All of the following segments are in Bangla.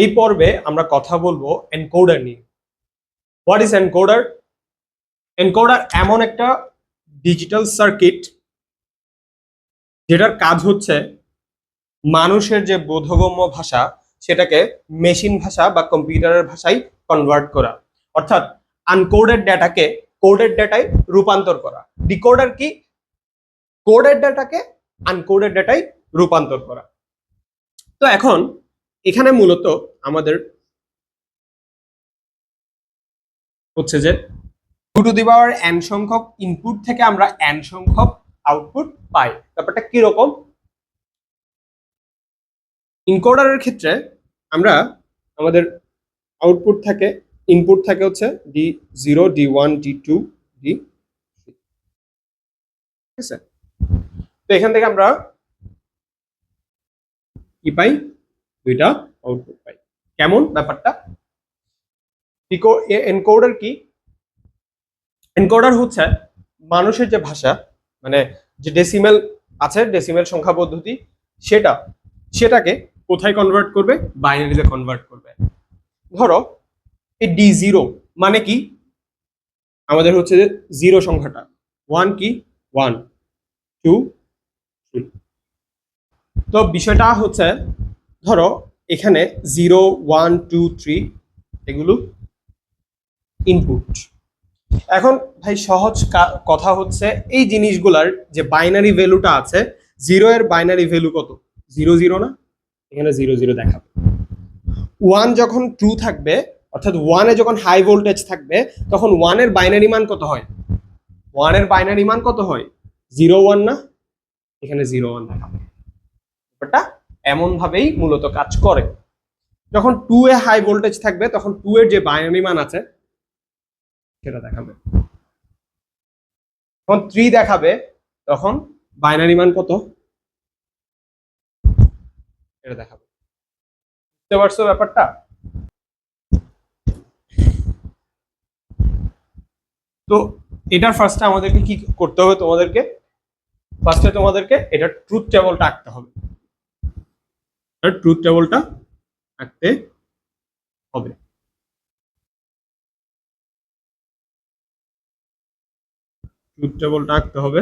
এই পর্বে আমরা কথা বলব এনকোডার নিয়ে। হোয়াট ইজ এনকোডার এনকোডার এমন একটা ডিজিটাল সার্কিট যেটার কাজ হচ্ছে মানুষের যে বোধগম্য ভাষা সেটাকে মেশিন ভাষা বা কম্পিউটারের ভাষায় কনভার্ট করা। অর্থাৎ আনকোডেড ডেটাকে কোডেড ডেটায় রূপান্তর করা। ডিকোডার কি? কোডেড ডেটাকে আনকোডেড ডেটায় রূপান্তর করা। তো এখন এখানে মূলত আমাদের হচ্ছে যে two to the power N সংখ্যক ইনপুট থেকে আমরা এন সংখ্যক আউটপুট পাই। ব্যাপারটা কীরকম? ইনকোডারের ক্ষেত্রে আমরা আমাদের আউটপুট থাকে ইনপুট থাকে হচ্ছে D zero D one D two D ঠিক আছে? তো এখান থেকে আমরা কি পাই? দুইটা আউটপুট পাই। কেমন ব্যাপারটা? এনকোডার কি? এনকোডার হচ্ছে মানুষের যে ভাষা মানে যে ডেসিমেল আছে ডেসিমেল সংখ্যা পদ্ধতি, সেটা, সেটাকে কোথায় কনভার্ট করবে? বাইনারিতে কনভার্ট করবে। ধরো, এই ডি জিরো মানে কি? আমাদের হচ্ছে যে জিরো সংখ্যাটা। ওয়ান কি? ওয়ান টু থ্রি তো বিষয়টা হচ্ছে ধরো, এখানে জিরো ওয়ান টু থ্রি এগুলো ইনপুট এখন ভাই সহজ কথা হচ্ছে এই জিনিসগুলার যে বাইনারি ভ্যালুটা আছে জিরো এর বাইনারি ভ্যালু কত? জিরো জিরো না? এখানে জিরো জিরো দেখাবে। ওয়ান যখন ট্রু থাকবে, অর্থাৎ ওয়ানে যখন হাই ভোল্টেজ থাকবে, তখন ওয়ানের বাইনারি মান কত হয়? ওয়ানের বাইনারি মান কত হয়? জিরো ওয়ান না? এখানে জিরো ওয়ান দেখাবে। ব্যাপারটা এমন ভাবেই মূলত কাজ করে। যখন টু এ হাই ভোল্টেজ থাকবে, তখন টু এর যে বাইনারি মান আছে, সেটা দেখাবে। যখন থ্রি দেখাবে, তখন বাইনারি মান কত? এটা দেখাবে। বুঝতে পারছ ব্যাপারটা? তো এটার ফার্স্টে আমাদেরকে কি করতে হবে তোমাদেরকে? ফার্স্টে তোমাদেরকে এটা ট্রুথ টেবলটা আঁকতে হবে। ট্রুথ টেবলটা আঁকতে হবে। ট্রুথ টেবলটা আঁকতে হবে।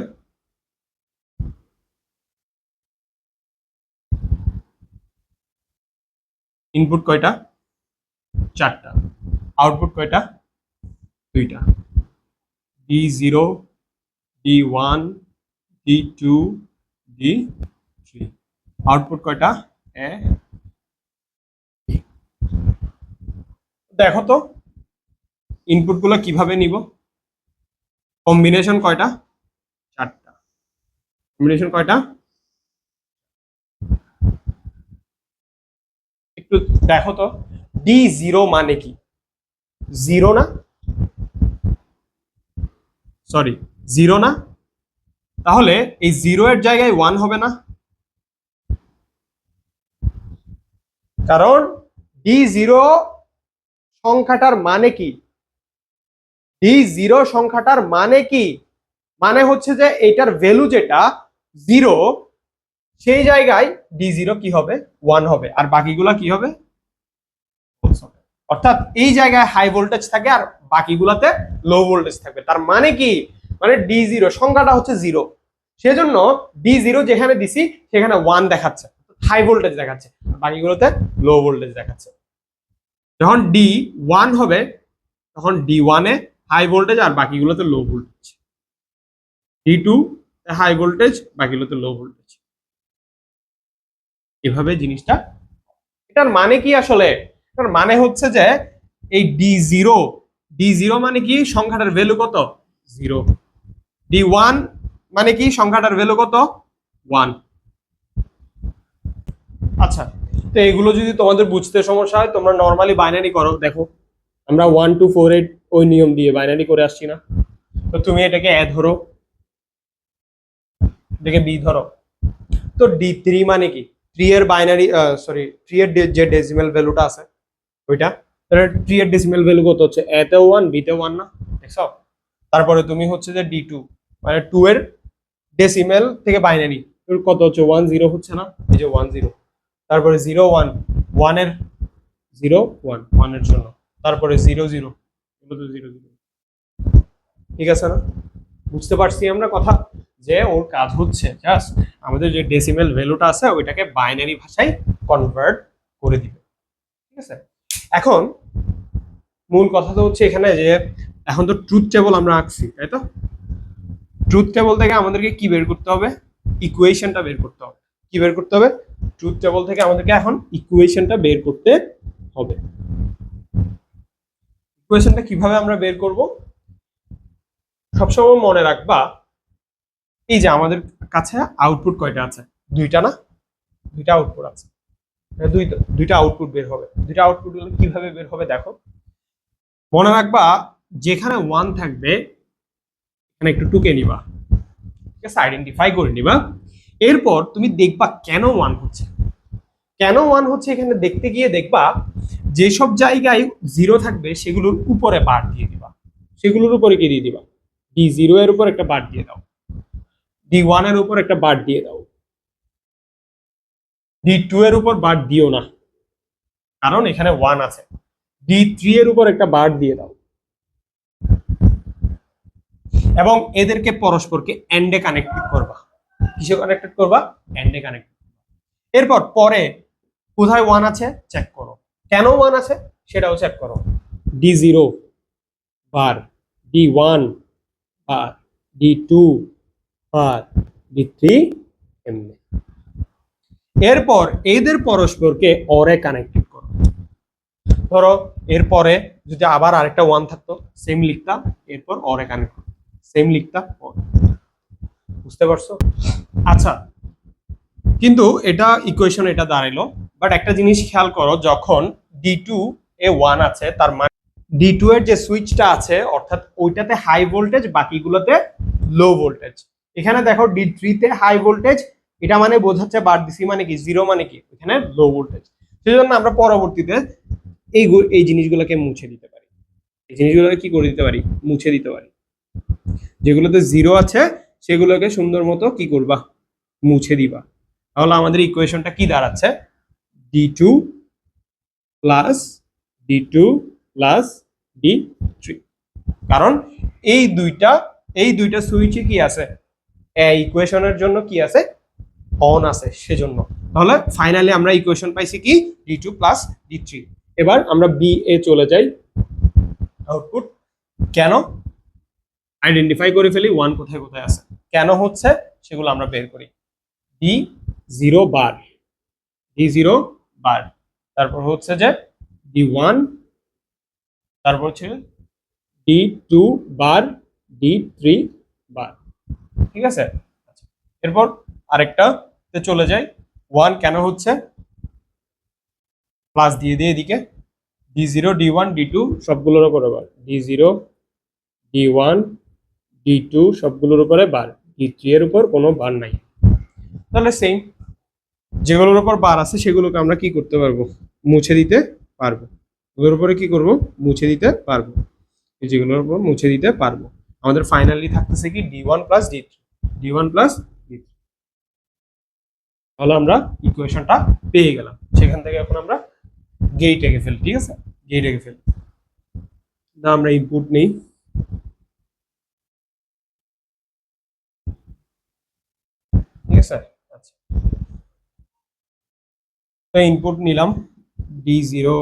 ইনপুট কয়টা? চারটা। আউটপুট কয়টা? দুইটা। D zero D one D two D three output কয়টা? এ? দেখো তো ইনপুটগুলো কীভাবে নিব? কম্বিনেশন কয়টা? চারটা। কম্বিনেশন কয়টা? একটু দেখো তো ডি জিরো মানে কি? জিরো না? সরি জিরো না? তাহলে এই জিরো এর জায়গায় ওয়ান হবে না? কারণ ডি জিরো সংখ্যাটার মানে কি? ডি জিরো সংখ্যাটার মানে কি? মানে হচ্ছে যে এটার ভ্যালু যেটা জিরো সেই জায়গায় ডি জিরো কি হবে? ওয়ান হবে। আর বাকিগুলা কি হবে? অর্থাৎ এই জায়গায় হাই ভোল্টেজ থাকে আর বাকিগুলাতে লো ভোল্টেজ থাকবে। তার মানে কি? মানে ডি জিরো সংখ্যাটা হচ্ছে জিরো সেজন্য ডি জিরো যেখানে দিছি, সেখানে ওয়ান দেখাচ্ছে। হাই ভোল্টেজ দেখাচ্ছে। বাকিগুলোতে লো ভোল্টেজ দেখাচ্ছে। যখন ডি ওয়ান হবে, তখন ডি ওয়ানে হাই ভোল্টেজ আর বাকিগুলোতে low voltage D two high voltage বাকিগুলোতে low voltage এভাবে জিনিসটা এটার মানে কি আসলে? এটার মানে হচ্ছে যে এই ডি জিরো ডি জিরো মানে কি? সংখ্যাটার ভ্যালু কত? জিরো ডি ওয়ান মানে কি? সংখ্যাটার ভ্যালু কত? ওয়ান আচ্ছা তো এগুলো যদি তোমাদের বুঝতে সমস্যা হয়, তোমরা নর্মালি বাইনারি করো, দেখো। আমরা ওয়ান টু ফোর এইট ওই নিয়ম দিয়ে বাইনারি করে আসছি না। তো তুমি এটাকে এ ধরো। এটাকে বি ধরো। তো ডি থ্রি মানে কি? থ্রি এর বাইনারি সরি থ্রি এর যে ডেসিমেল ভ্যালুটা আছে, ওইটা, তাহলে থ্রি এর ডেসিমেল ভ্যালু কত হচ্ছে? এ তে ওয়ান বি তে ওয়ান না? দেখছ? তারপরে তুমি হচ্ছে যে ডি টু মানে টু এর ডেসিমেল থেকে বাইনারি কত হচ্ছে? ওয়ান জিরো হচ্ছে না? এই যে ওয়ান জিরো তারপরে জিরো ওয়ান ওয়ানের জিরো ওয়ান ওয়ানের জন্য। তারপরে জিরো জিরো তো জিরো জিরো ঠিক আছে না? বুঝতে পারছি আমরা কথা যে ওর কাজ হচ্ছে। জাস্ট আমাদের যে ডেসিমেল ভ্যালুটা আছে ওইটাকে বাইনারি ভাষায় কনভার্ট করে দিবে। ঠিক আছে? এখন মূল কথা তো হচ্ছে এখানে যে এখন তো ট্রুথ টেবল আমরা আঁকছি তাই তো? ট্রুথ টেবল থেকে আমাদেরকে কি বের করতে হবে? ইকুয়েশনটা বের করতে হবে। কি বের করতে হবে? ট্রুথ টেবল থেকে আমাদেরকে এখন ইকুয়েশনটা বের করতে হবে। ইকুয়েশনটা কীভাবে আমরা বের করব? সবসময় মনে রাখবা, এই যে আমাদের কাছে আউটপুট কয়টা আছে? দুইটা না? দুইটা আউটপুট আছে। দুই, দুইটা আউটপুট বের হবে। দুইটা আউটপুট কীভাবে বের হবে দেখো। মনে রাখবা, যেখানে ওয়ান থাকবে, এখানে একটু টুকে নিবা। ঠিক আছে? আইডেন্টিফাই করে নিবা। এরপর তুমি দেখবা কেন ওয়ান হচ্ছে। কেন ওয়ান হচ্ছে এখানে দেখতে গিয়ে দেখবা যেসব জায়গায় জিরো থাকবে সেগুলোর উপরে বার দিয়ে দিবা। সেগুলোর উপরে কি দিয়ে দিবা? ডি জিরো এর উপর একটা বার দিয়ে দাও। ডি ওয়ানের উপর একটা বার দিয়ে দাও। ডি টু এর উপর বার দিও না। কারণ এখানে ওয়ান আছে। ডি থ্রি এর উপর একটা বার দিয়ে দাও। এবং এদেরকে পরস্পরকে এন্ডে কানেক্টেড করবা। কিসে কানেক্টেড করবা এন্ডে কানেক্টেড এরপর পরে কোথায় ওয়ান আছে? চেক করো। কেন ওয়ান আছে? সেটাও চেক করো। D zero bar D one bar D two bar D three এমনি এরপর এদের পরস্পরকে অরে কানেক্টেড করো। ধরো, এরপরে যদি আবার আরেকটা ওয়ান থাকতো সেম লিখতাম, এরপর অরে কানেক্ট সেম লিখতাম। বুঝতে পারছ? আচ্ছা কিন্তু এটা ইকুয়েশন এটা দাঁড়াইলো বাট একটা জিনিস খেয়াল করো, যখন ডি টু এ ওয়ান আছে, তার মানে ডি টু এর যে সুইচটা আছে, অর্থাৎ ওইটাতে হাই ভোল্টেজ বাকিগুলোতে লো ভোল্টেজ এখানে দেখো ডি থ্রিতে হাই ভোল্টেজ এটা মানে বোঝাচ্ছে বার দিছি মানে কি জিরো মানে কি, এখানে লো ভোল্টেজ সেই জন্য আমরা পরবর্তীতে এই এই জিনিসগুলোকে মুছে দিতে পারি। এই জিনিসগুলোকে কি করে দিতে পারি? মুছে দিতে পারি। যেগুলোতে জিরো আছে সেগুলোকে সুন্দর মতো কি করবা? মুছে দিবা। তাহলে আমাদের ইকুয়েশনটা কি দাঁড়াচ্ছে? D two plus D two plus D three কারণ এই দুইটা এই দুইটা সুইচে কি আছে? ইকুয়েশনের জন্য কি আছে? অন আছে, সেজন্য। তাহলে ফাইনালি আমরা ইকুয়েশন পাইছি কি? D two plus D three এবার আমরা বি এ চলে যাই। আউটপুট কেন? আইডেন্টিফাই করে ফেলি ওয়ান কোথায় কোথায় আছে। কেন হচ্ছে সেগুলো আমরা বের করি। D zero bar D zero bar তারপর হচ্ছে যে ডি ওয়ান তারপর হচ্ছে D two bar D three bar ঠিক আছে? আচ্ছা, এরপর আরেকটাতে চলে যাই। ওয়ান কেন হচ্ছে? প্লাস দিয়ে দিয়ে এদিকে। D zero D one D two সবগুলোর উপরে bar D zero D one D two সবগুলোর উপরে বার ডি থ্রি এর উপর কোনো বার নাই। তাহলে সেম যেগুলোর উপর বার আছে, সেগুলোকে আমরা কি করতে পারব? মুছে দিতে পারব। ওগুলোর উপরে কি করব? মুছে দিতে পারব। যেগুলোর উপর মুছে দিতে পারব। আমাদের ফাইনালি থাকতেছে কি D one plus D three D one plus D three তাহলে আমরা ইকুয়েশনটা পেয়ে গেলাম। সেখান থেকে এখন আমরা গেট এঁকে ফেলি, ঠিক আছে? গেট এঁকে ফেলি। না আমরা ইনপুট নেই। ঠিক আচ্ছা। তো ইনপুট নিলাম। D zero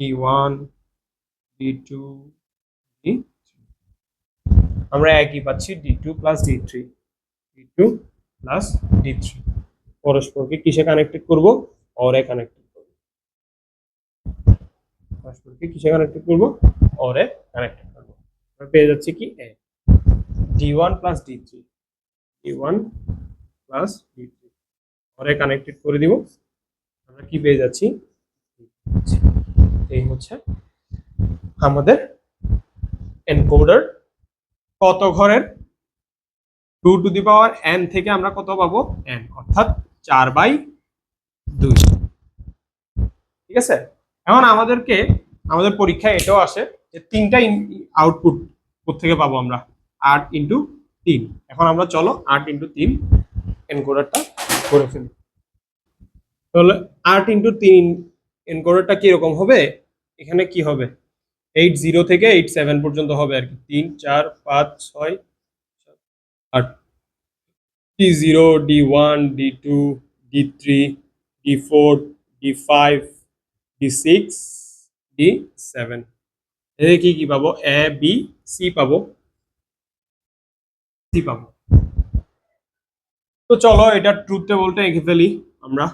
D one D two D আমরা একই পাচ্ছি D two plus D three D two plus D three পরস্পরকে কিসে কানেক্টেড করব? অরে কানেক্টেড করব। পরস্পরকে কিসে কানেক্টেড করব? অরে কানেক্টেড করব। পেয়ে যাচ্ছি কি? A D one plus D three one plus D three পরে কানেক্টেড করে দিব। আমরা কি পেয়ে যাচ্ছি? এই হচ্ছে আমাদের এনকোডার কত ঘরের? Two to the power N থেকে আমরা কত পাবো? এন অর্থাৎ চার বাই দুই। ঠিক আছে? এখন আমাদেরকে, আমাদের পরীক্ষায় এটাও আসে যে তিনটা আউটপুট থেকে পাবো আমরা? আট ইন্টু তিন। এখন আমরা চলো আট ইন্টু তিন এনকোডারটা করে ফেলি। তাহলে আট ইন্টু তিন এনকোডারটা কীরকম হবে? এখানে কি হবে? এইট জিরো থেকে এইট সেভেন পর্যন্ত হবে আর কি। তিন, চার, পাঁচ, ছয়, আট। D zero D one D two D three D four D five D six D seven. এদের কি কি পাবো? এ, বি, সি পাবো। সি পাবো। তো চলো এটা ট্রুথ টেবলটা এঁকে ফেলি আমরা।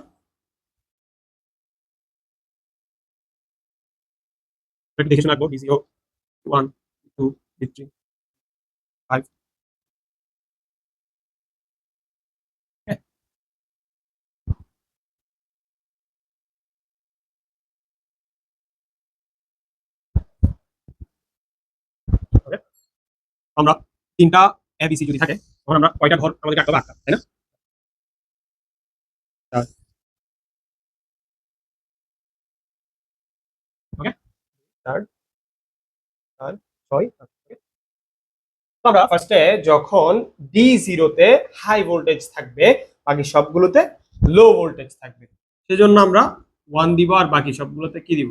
আমরা তিনটা এবিসি যদি থাকে, তখন আমরা কয়টা ঘর আমাদের কাটতে হবে? আটটা, তাই না? আমরা ফার্স্টে যখন ডি জিরোতে হাই ভোল্টেজ থাকবে, বাকি সবগুলোতে লো ভোল্টেজ থাকবে, সেজন্য আমরা ওয়ান দিব আর বাকি সবগুলোতে কি দিব?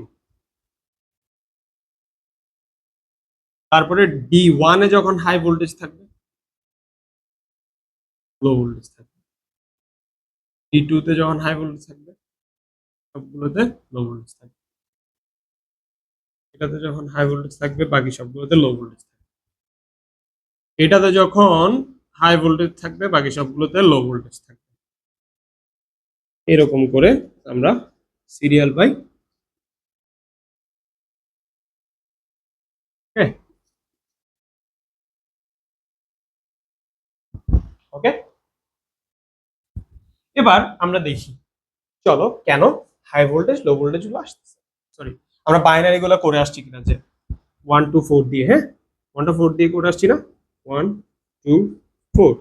তারপরে ডি ওয়ানে যখন হাই ভোল্টেজ থাকবে লো ভোল্টেজ থাকবে। ডি টুতে যখন হাই ভোল্টেজ থাকবে, সবগুলোতে লো ভোল্টেজ থাকবে। এটাতে যখন হাই ভোল্টেজ থাকবে, বাকি সবগুলোতে লো ভোল্টেজ থাকবে। এটাতে যখন হাই ভোল্টেজ থাকবে, বাকি সবগুলোতে লো ভোল্টেজ থাকবে। এরকম করে আমরা সিরিয়াল বাই ওকে এবার আমরা দেখি। চলো, কেন হাই ভোল্টেজ লো ভোল্টেজগুলো আসতেছে? সরি আমরা বাইনারি গুলো করে আসছি কিনা যে ওয়ান টু ফোর দিয়ে হ্যাঁ? ওয়ান টু ফোর দিয়ে করে আসছি না? ওয়ান টু ফোর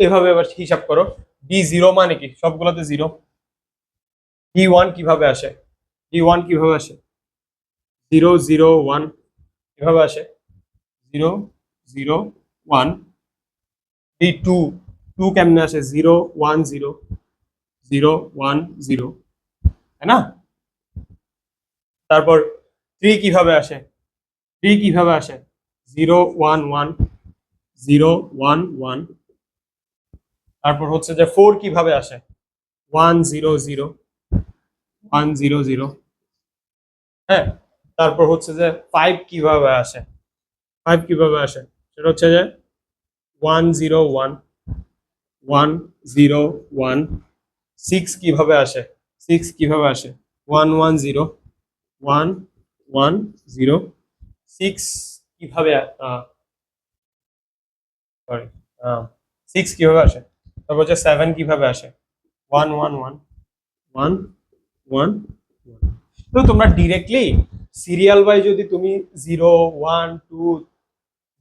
এভাবে এবার হিসাব করো। ডি জিরো মানে কি? সবগুলোতে জিরো ডি ওয়ান কীভাবে আসে? ডি ওয়ান কীভাবে আসে? জিরো জিরো ওয়ান কীভাবে আসে। Zero zero one D two two কেমনে আসে zero one zero zero one zero তাই না তারপর থ্রি কীভাবে আসে? থ্রি কীভাবে আসে? Zero one one zero one one তারপর হচ্ছে যে ফোর কীভাবে আসে? One zero zero one zero zero হ্যাঁ? তারপর হচ্ছে যে ফাইভ কীভাবে আসে? ফাইভ কীভাবে আসে? সেটা হচ্ছে যে one zero one one zero one six কীভাবে আসে? সিক্স কীভাবে আসে? One one zero one one zero six কীভাবে সরি সিক্স কীভাবে আসে? তারপর হচ্ছে সেভেন কীভাবে আসে? One one one one one তো তোমরা ডিরেক্টলি সিরিয়াল বাই যদি তুমি zero, one, two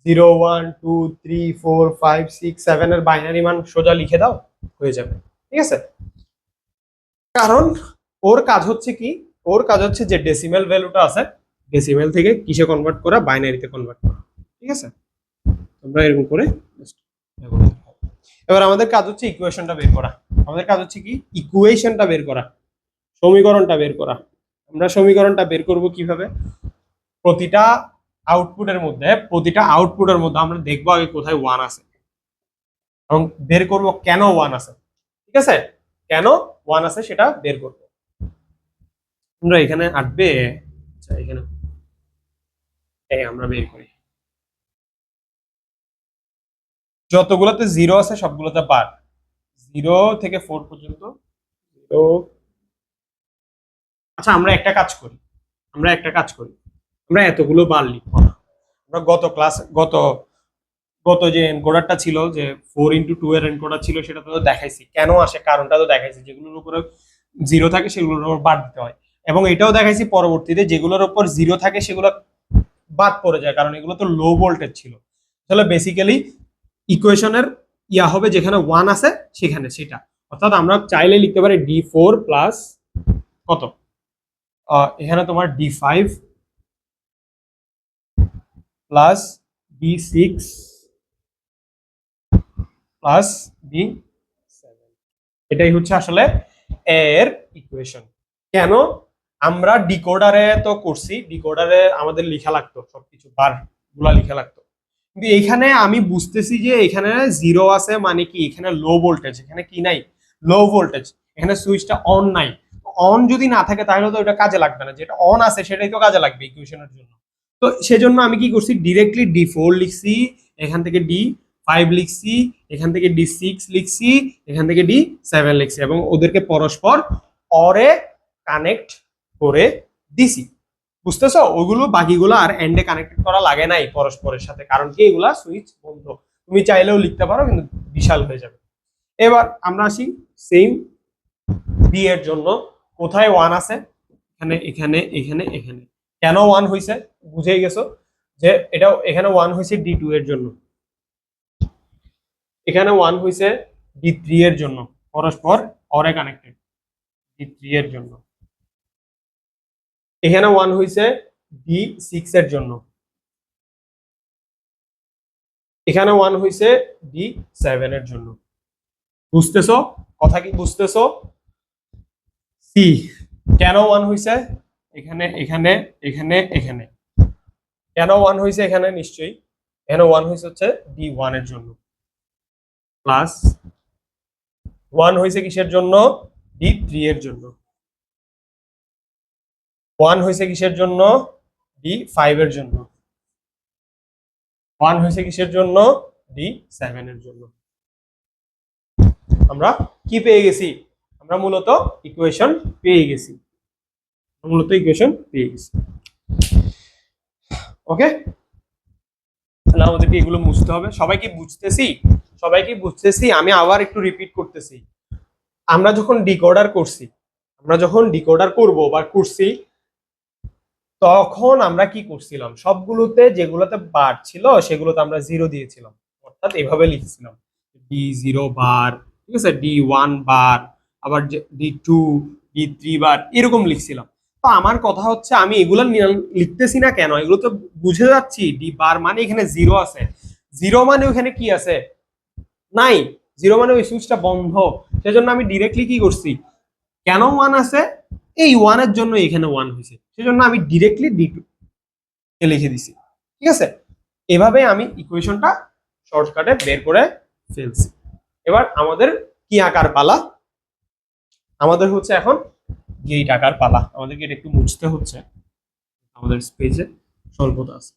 zero one two three four five six seven এর বাইনারি মান সোজা লিখে দাও, হয়ে যাবে। ঠিক আছে? কারণ ওর কাজ হচ্ছে কি? ওর কাজ হচ্ছে যে ডেসিমেল ভ্যালুটা আছে ডেসিমেল থেকে কিসে কনভার্ট করা? বাইনারিতে কনভার্ট করা। ঠিক আছে? তোমরা এরকম করে। এবার আমাদের কাজ হচ্ছে ইকুয়েশনটা বের করা। আমাদের কাজ হচ্ছে কি? ইকুয়েশনটা বের করা। সমীকরণটা বের করা। আমরা সমীকরণটা বের করব কীভাবে? প্রতিটা আউটপুটের মধ্যে, প্রতিটা আউটপুটের মধ্যে আমরা দেখব আগে কোথায় ওয়ান আছে। এবং বের করব কেন ওয়ান আছে। ঠিক আছে? কেন ওয়ান আছে সেটা বের করব। আমরা এখানে আটবে। আচ্ছা এখানে। আমরা বের করি। যতগুলোতে জিরো আছে, সবগুলোতে বার। জিরো থেকে ফোর পর্যন্ত। জিরো আচ্ছা আমরা একটা কাজ করি। আমরা একটা কাজ করি। আমরা এতগুলো বার লিখব না। আমরা গত ক্লাস গত গত যে এনকোডারটা ছিল, যে ফোর ইন্টু টু এর এনকোডার ছিল, সেটা তো দেখাইছি। কেন আসে, কারণটা তো দেখাইছি, যেগুলোর উপরে জিরো থাকে, সেগুলোর উপর বাদ দিতে হয়। এবং এটাও দেখাইছি পরবর্তীতে, যেগুলোর উপর জিরো থাকে, সেগুলো বাদ পড়ে যায়, কারণ এগুলো তো লো ভোল্টেজ ছিল। তাহলে বেসিক্যালি ইকুয়েশনের ইয়া হবে যেখানে ওয়ান আছে, সেখানে সেটা। অর্থাৎ আমরা চাইলে লিখতে পারি ডি ফোর প্লাস কত? এখানে তোমার D five plus D six plus এটাই হচ্ছে আসলে এর ইকুয়েশন কেন? আমরা ডিকোডারে তো করছি, ডিকোডারে আমাদের লেখা লাগতো, সবকিছু বারগুলা লেখা লাগতো। কিন্তু এখানে আমি বুঝতেছি যে এখানে জিরো আছে মানে কি? এখানে লো ভোল্টেজ এখানে কি নাই? লো ভোল্টেজ এখানে সুইচটা অন নাই। অন যদি না থাকে তাহলে তো ওটা কাজে লাগবে না। যেটা অন আছে সেটাই তো কাজে লাগবে ইকুয়েশনের জন্য। তো সেজন্য আমি কি করছি? ডিরেক্টলি ডি ফোর লিখছি, এখান থেকে ডি ফাইভ লিখছি, এখান থেকে ডি সিক্স লিখছি, এখান থেকে ডি সেভেন লিখছি এবং ওদেরকে পরস্পর অরে কানেক্ট করে দিছি। বুঝতেছো? ওগুলো বাকিগুলো আর এন্ডে কানেক্টেড করা লাগে নাই পরস্পরের সাথে, কারণ কি এগুলা সুইচ বন্ধ। তুমি চাইলেও লিখতে পারো, কিন্তু বিশাল হয়ে যাবে। এবার আমরা আসি সেম বি এর জন্য। কোথায় ওয়ান আছে? এখানে এখানে এখানে এখানে। কেন ওয়ান হয়েছে বুঝেই গেছো যে এটা এখানে ওয়ান হয়েছে ডি টু এর জন্য। এখানে ওয়ান হয়েছে ডি থ্রি এর জন্য, পরস্পর অরে কানেক্টেড ডি থ্রি এর জন্য। এখানে ওয়ান হয়েছে ডি সিক্স এর জন্য। এখানে ওয়ান হয়েছে ডি সেভেন এর জন্য। বুঝতেছো? কথা কি বুঝতেছো? সি কেন ওয়ান হয়েছে এখানে এখানে এখানে এখানে। কেন ওয়ান হয়েছে এখানে নিশ্চয়ই। এখানে ওয়ান হয়েছে হচ্ছে ডি ওয়ানের জন্য। প্লাস ওয়ান হয়েছে কিসের জন্য? ডি থ্রি এর জন্য। ওয়ান হয়েছে কিসের জন্য? ডি ফাইভ এর জন্য। ওয়ান হয়েছে কিসের জন্য? ডি সেভেন এর জন্য। আমরা কি পেয়ে গেছি? আমরা মূলত ইকুয়েশন পেয়ে গেছি। মূলত ইকুয়েশন পেয়ে গেছি ওকে তাহলে আমাদেরকে এগুলো বুঝতে হবে। সবাই কি বুঝতেছি? সবাই কি বুঝতেছি? আমি আবার একটু রিপিট করতেছি। আমরা যখন ডিকোডার করছি, আমরা যখন ডিকোডার করব বা করছি, তখন আমরা কি করছিলাম? সবগুলোতে যেগুলোতে বার ছিল, সেগুলোতে আমরা জিরো দিয়েছিলাম। অর্থাৎ এভাবে লিখেছিলাম। ডি জিরো বার ঠিক আছে? ডি ওয়ান বার আবার D two D three bar এরকম লিখছিলাম। তো আমার কথা হচ্ছে আমি এগুলো লিখতেছি না কেন? এগুলো তো বুঝে যাচ্ছি। ডি বার মানে এখানে জিরো আছে। জিরো মানে ওখানে কি আছে? নাই। জিরো মানে ওই সুইচটা বন্ধ। সেজন্য আমি ডিরেক্টলি কি করছি? কেন ওয়ান আছে? এই ওয়ানের জন্য এখানে ওয়ান হয়েছে। সেজন্য আমি ডিরেক্টলি ডি টু লিখে দিছি। ঠিক আছে? এভাবে আমি ইকুয়েশনটা শর্টকাটে বের করে ফেলছি। এবার আমাদের কি আকার পালা? আমাদের হচ্ছে এখন গেট টাকার পালা। আমাদেরকে এটা একটু মুছতে হচ্ছে। আমাদের স্পেসে স্বল্পতা আছে।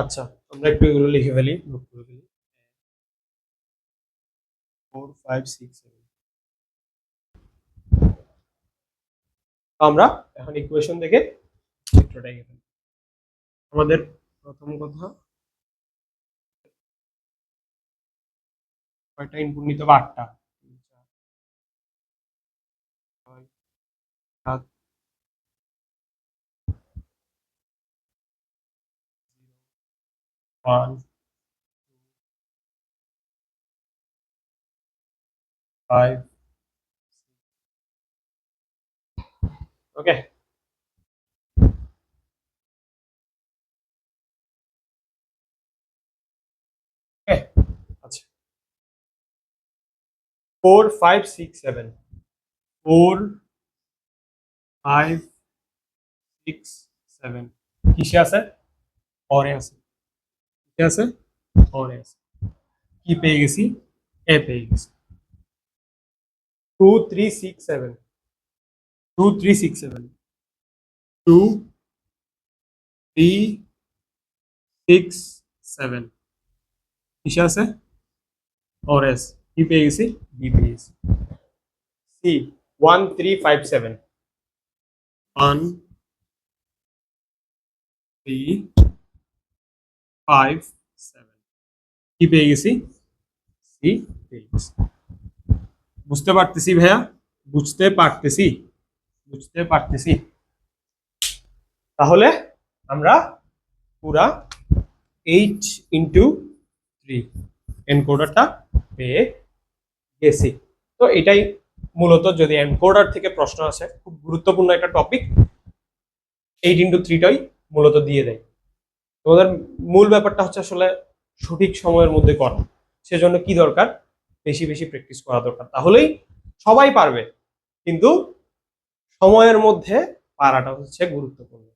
আচ্ছা আমরা একটু এগুলো লিখে ফেলি নোট করে ফেলি। ফোর ফাইভ সিক্স সেভেন আমরা এখন ইকুয়েশন দেখে চিত্রটা ফেলি আমাদের প্রথম কথা, কয়টা ইনপুট নিতে হবে আটটা five. Okay. Okay. আচ্ছা four five six seven four five six seven কিসে আছে পরে আছে কি আছে পরে আছে কি পেয়ে গেছি এ পেয়ে গেছি two three six seven two three six seven two three six seven কিসে আছে और एस কি পেয়ে গেছি বি পেয়ে গেছি C one three five seven one three five seven কি পেয়ে গেছি সি পেয়ে গেছি বুঝতে পারতেছি ভাইয়া বুঝতে পারতেছি বুঝতে পারতেছি। তাহলে আমরা পুরা এইচ ইন্টু থ্রি এনকোডারটা পেয়ে গেছি। তো এটাই মূলত যদি এনকোডার থেকে প্রশ্ন আসে, খুব গুরুত্বপূর্ণ একটা টপিক এইট ইন্টু থ্রিটাই মূলত দিয়ে দেয়। তোমাদের মূল ব্যাপারটা হচ্ছে আসলে সঠিক সময়ের মধ্যে করা। সেজন্য কি দরকার? বেশি বেশি প্র্যাকটিস করা দরকার। তাহলেই সবাই পারবে। কিন্তু সময়ের মধ্যে পারাটা হচ্ছে গুরুত্বপূর্ণ।